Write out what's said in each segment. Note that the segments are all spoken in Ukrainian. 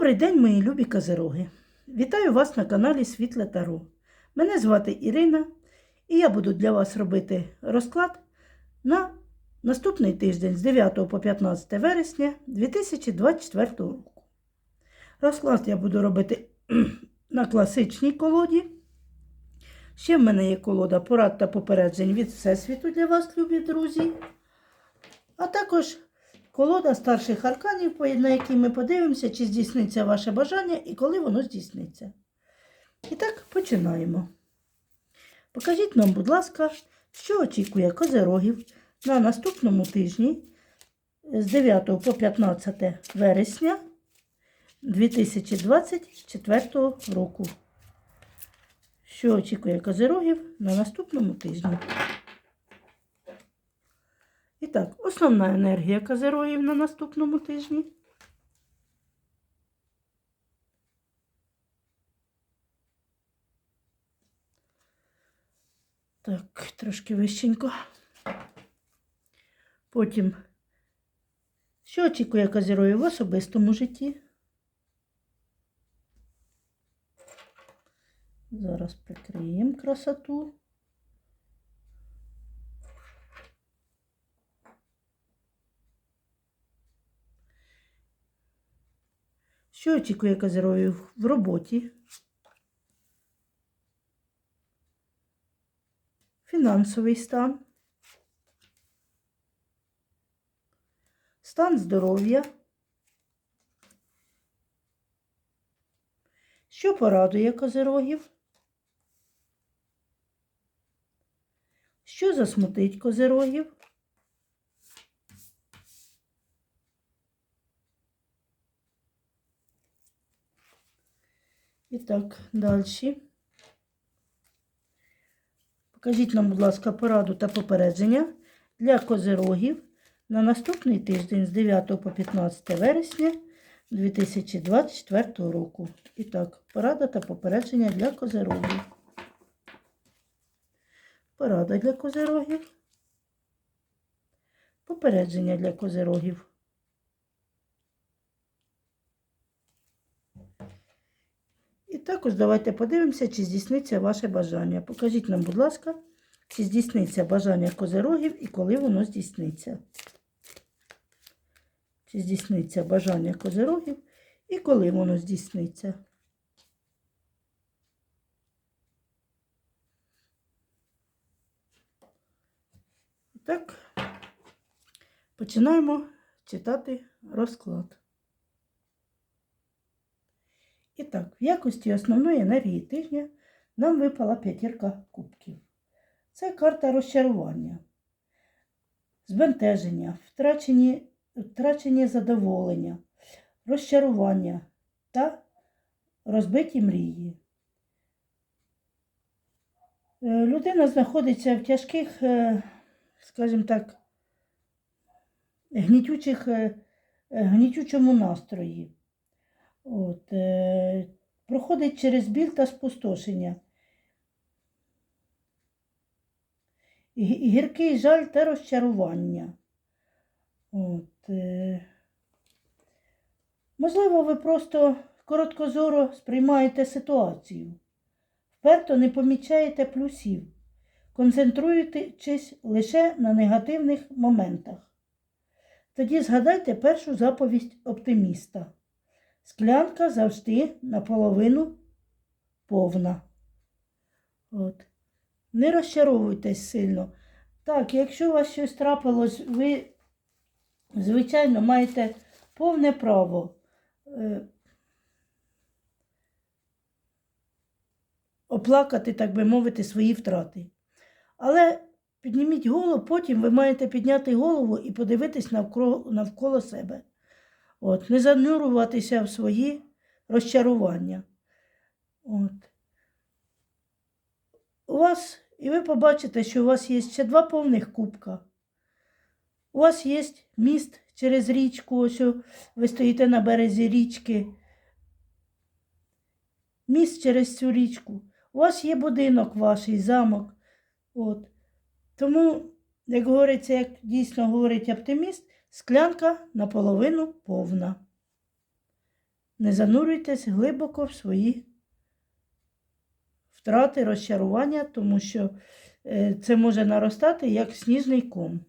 Добрий день, мої любі козероги! Вітаю вас на каналі Світле Таро. Мене звати Ірина, і я буду для вас робити розклад на наступний тиждень з 9 по 15 вересня 2024 року. Розклад я буду робити на класичній колоді. Ще в мене є колода порад та попереджень від Всесвіту для вас, любі друзі. А також колода старших арканів, на якій ми подивимося, чи здійсниться ваше бажання і коли воно здійсниться. І так, починаємо. Покажіть нам, будь ласка, що очікує козерогів на наступному тижні з 9 по 15 вересня 2024 року. Що очікує козерогів на наступному тижні? І так, основна енергія козерогів на наступному тижні. Так, трошки вищенько. Потім, що очікує козерогів в особистому житті? Зараз прикриємо красоту. Що очікує козерогів в роботі? Фінансовий стан. Стан здоров'я. Що порадує козерогів? Що засмутить козерогів? Так, далі. Покажіть нам, будь ласка, пораду та попередження для козерогів на наступний тиждень з 9 по 15 вересня 2024 року. І так, порада та попередження для козерогів. Порада для козерогів. Попередження для козерогів. І також давайте подивимося, чи здійсниться ваше бажання. Покажіть нам, будь ласка, чи здійсниться бажання козерогів і коли воно здійсниться. Чи здійсниться бажання козерогів і коли воно здійсниться. Так, починаємо читати розклад. І так, в якості основної енергії тижня нам випала п'ятірка кубків. Це карта розчарування, збентеження, втрачені, втрачені задоволення, розчарування та розбиті мрії. Е, Людина знаходиться в тяжких, е, скажімо так, гнітючих, е, гнітючому настрої. От, е, проходить через біль та спустошення. Гіркий жаль та розчарування. От, е, можливо, ви просто короткозоро сприймаєте ситуацію, вперто не помічаєте плюсів, концентруючись лише на негативних моментах. Тоді згадайте першу заповідь оптиміста. Склянка завжди наполовину повна. От. Не розчаровуйтесь сильно. Так, якщо у вас щось трапилось, ви, звичайно, маєте повне право е, оплакати, так би мовити, свої втрати. Але підніміть голову, потім ви маєте підняти голову і подивитись навколо, навколо себе. От, не занурюватися в свої розчарування. От. У вас, і ви побачите, що у вас є ще два повних кубка. У вас є міст через річку, ось ви стоїте на березі річки. Міст через цю річку. У вас є будинок ваш, замок. От. Тому, як говориться, як дійсно говорить оптиміст, Склянка наполовину повна. Не занурюйтесь глибоко в свої втрати, розчарування, тому що е, це може наростати як сніжний ком.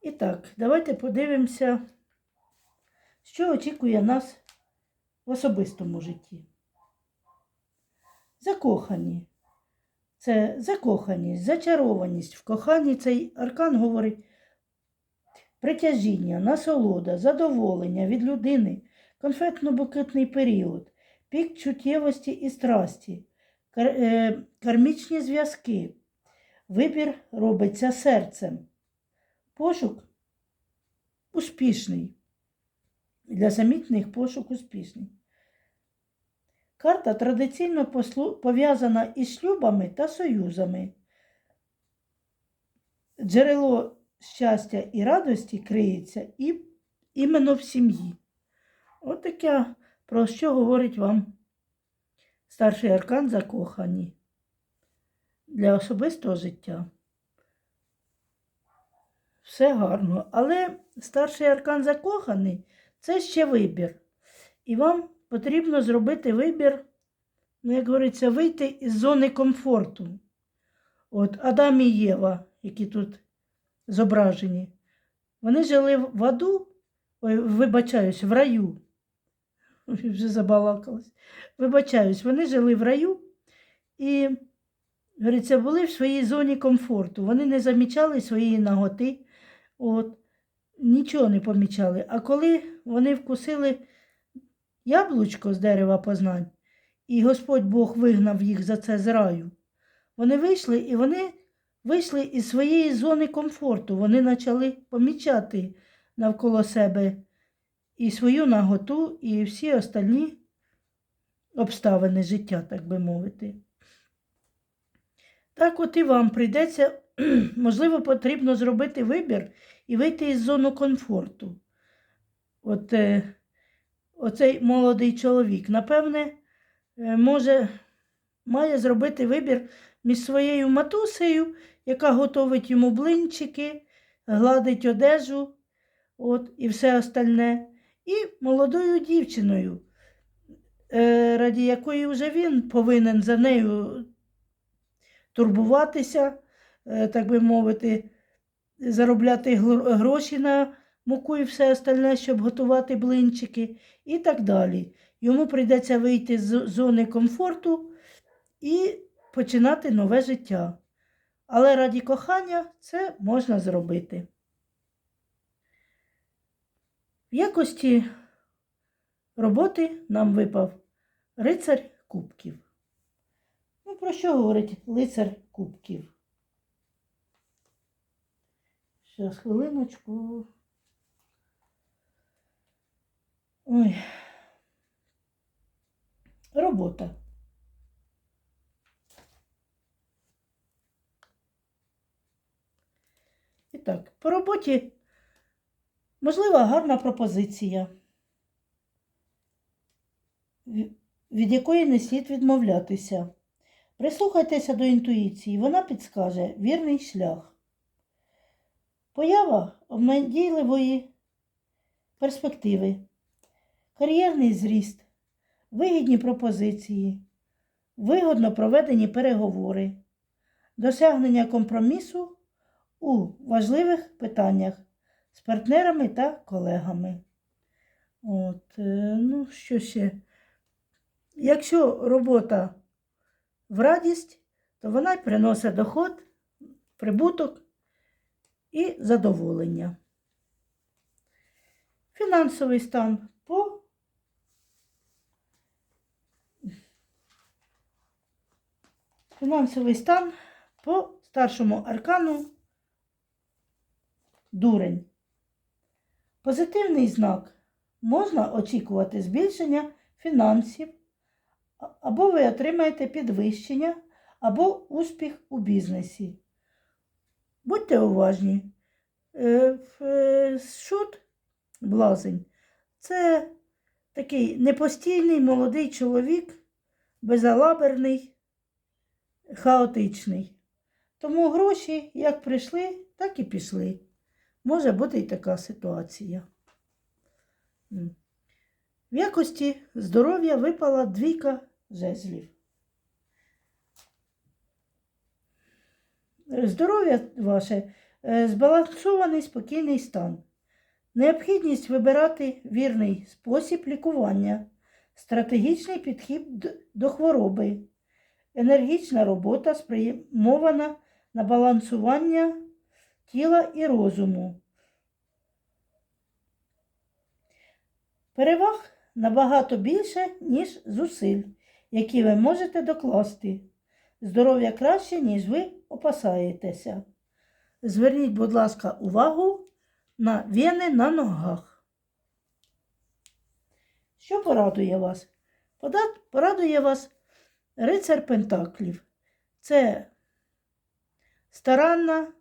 І так, давайте подивимося, що очікує нас в особистому житті. Закохані. Це закоханість, зачарованість. В коханні цей аркан говорить притяжіння, насолода, задоволення від людини, конфетно-букетний період, пік чуттєвості і страсті, е, кармічні зв'язки. Вибір робиться серцем. Пошук успішний. Для самітних пошук успішний. Карта традиційно пов'язана із шлюбами та союзами. Джерело щастя і радості криється і іменно в сім'ї. От таке, про що говорить вам старший аркан закохані для особистого життя. Все гарно. Але старший аркан закоханий це ще вибір. І вам потрібно зробити вибір, ну, як говориться, вийти із зони комфорту. От Адам і Єва, які тут зображені, вони жили в аду, ой, вибачаюсь, в раю. Вже забалакалась. Вибачаюсь, вони жили в раю і, говориться, були в своїй зоні комфорту. Вони не замічали своєї наготи, от, нічого не помічали. А коли вони вкусили яблучко з дерева познань, і Господь Бог вигнав їх за це з раю, вони вийшли і вони вийшли із своєї зони комфорту. Вони почали помічати навколо себе і свою наготу, і всі остальні обставини життя, так би мовити. Так от і вам прийдеться, можливо, потрібно зробити вибір і вийти із зони комфорту. От е, оцей молодий чоловік, напевне, е, може, має зробити вибір між своєю матусею, яка готовить йому блинчики, гладить одежу, от, і все остальне, і молодою дівчиною, е, раді якої вже він повинен за нею турбуватися, е, так би мовити, заробляти гроші на муку і все остальне, щоб готувати блинчики і так далі. Йому прийдеться вийти з зони комфорту і починати нове життя. Але раді кохання це можна зробити. В якості роботи нам випав рицар кубків. Ну, про що говорить лицар кубків? Зараз хвилиночку. Ой. Робота. Так, по роботі. Можлива гарна пропозиція, від якої не слід відмовлятися. Прислухайтеся до інтуїції, вона підскаже вірний шлях. Поява обнадійливої перспективи, кар'єрний зріст, вигідні пропозиції, вигодно проведені переговори, досягнення компромісу у важливих питаннях з партнерами та колегами. От, е, ну, що ще? Якщо робота в радість, то вона й приносить доход, прибуток і задоволення. Фінансовий стан по фінансовий стан по старшому аркану дурень. Позитивний знак. Можна очікувати збільшення фінансів, або ви отримаєте підвищення, або успіх у бізнесі. Будьте уважні. Е, е, Шут, блазень, це такий непостійний молодий чоловік, безалаберний, хаотичний. Тому гроші як прийшли, так і пішли. Може бути і така ситуація. В якості здоров'я випала двійка жезлів. Здоров'я ваше е, збалансований спокійний стан. Необхідність вибирати вірний спосіб лікування, стратегічний підхід до хвороби, енергічна робота спрямована на балансування тіла і розуму. Переваг набагато більше, ніж зусиль, які ви можете докласти. Здоров'я краще, ніж ви опасаєтеся. Зверніть, будь ласка, увагу на вени на ногах. Що порадує вас? Порадує вас рицар Пентаклів. Це старанна,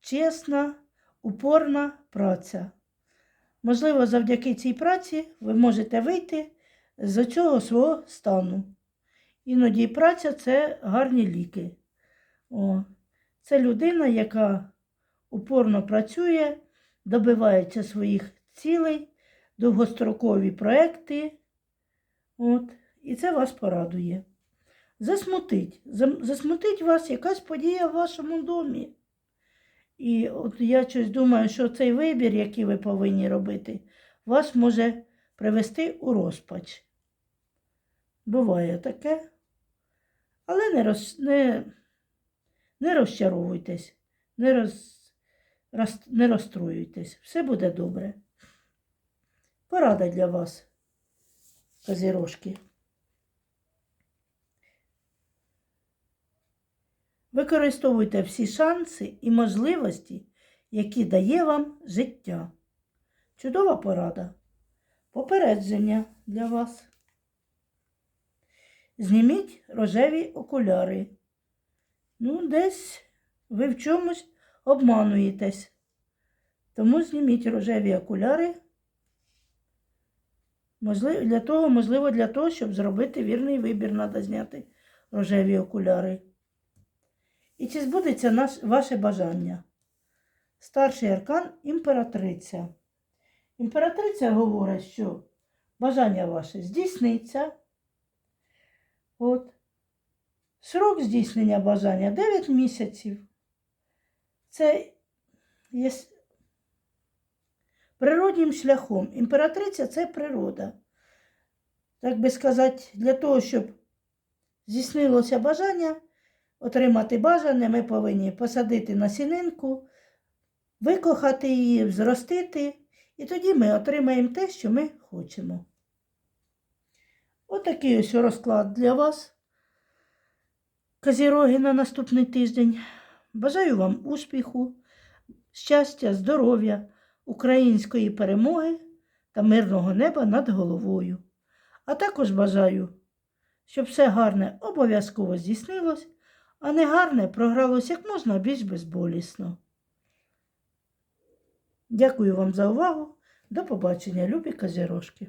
чесна, упорна праця. Можливо, завдяки цій праці ви можете вийти з цього свого стану. Іноді праця це гарні ліки. О, це людина, яка упорно працює, добивається своїх цілей, довгострокові проекти. От, і це вас порадує. Засмутить. Засмутить вас якась подія в вашому домі. І от я щось думаю, що цей вибір, який ви повинні робити, вас може привести у розпач. Буває таке. Але не, роз, не, не розчаровуйтесь, не, роз, роз, не розстроюйтесь. Все буде добре. Порада для вас, козірожки. Використовуйте всі шанси і можливості, які дає вам життя. Чудова порада. Попередження для вас. Зніміть рожеві окуляри. Ну, десь ви в чомусь обмануєтесь. Тому зніміть рожеві окуляри. Можливо, для того, можливо, для того, щоб зробити вірний вибір, треба зняти рожеві окуляри. І чи збудеться наш, ваше бажання? Старший аркан імператриця. Імператриця говорить, що бажання ваше здійсниться. От. Срок здійснення бажання 9 місяців. Це є природнім шляхом. Імператриця це природа. Так би сказати, для того, щоб здійснилося бажання, отримати бажане, ми повинні посадити насінинку, викохати її, взростити, і тоді ми отримаємо те, що ми хочемо. Отакий ось розклад для вас. Козіроги на наступний тиждень. Бажаю вам успіху, щастя, здоров'я, української перемоги та мирного неба над головою. А також бажаю, щоб все гарне обов'язково здійснилось, а негарне програлось як можна більш безболісно. Дякую вам за увагу. До побачення, любі козірожки.